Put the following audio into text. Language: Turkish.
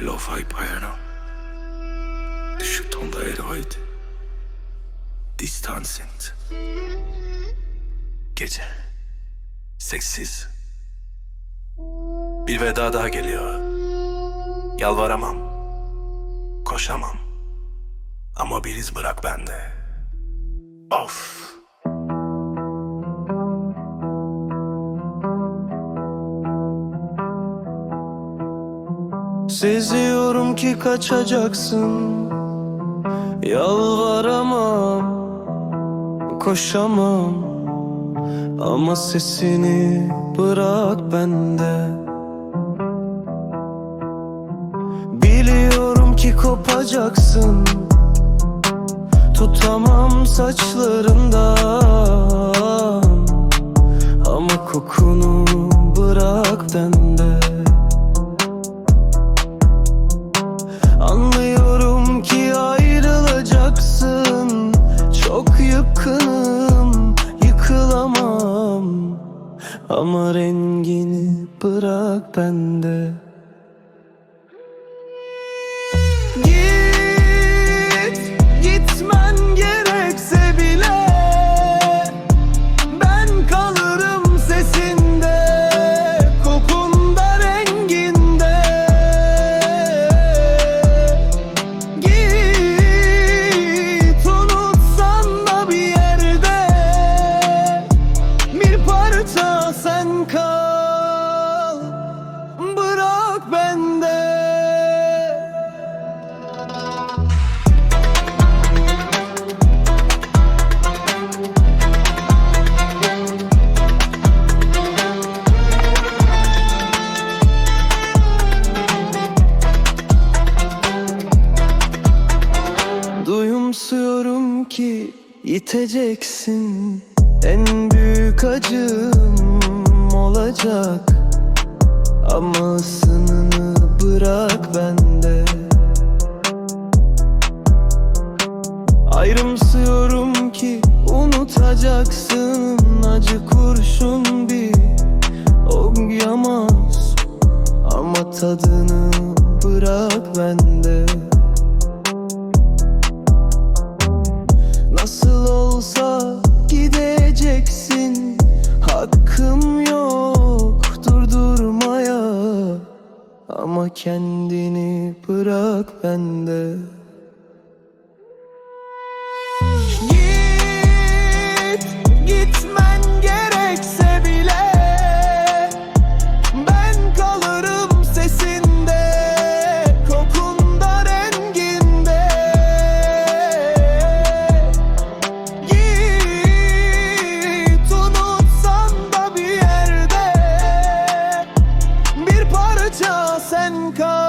Lo fai piano. Düşük tonda erhoyt. Distansint. Gece. Seksiz. Bir veda daha geliyor. Yalvaramam. Koşamam. Ama bir iz bırak bende. Of. Seziyorum ki kaçacaksın. Yalvaramam Koşamam. Ama sesini bırak bende. Biliyorum ki kopacaksın. Tutamam saçlarından Ama kokunu bırak bende Ama rengini bırak bende Duyumsuyorum ki yiteceksin En büyük acım olacak. Ama ısınını bırak bende. Ayrımsıyorum ki unutacaksın. Acı kurşun bir okuyamaz Ama tadını Ama kendini bırak bende. Git, gitme come.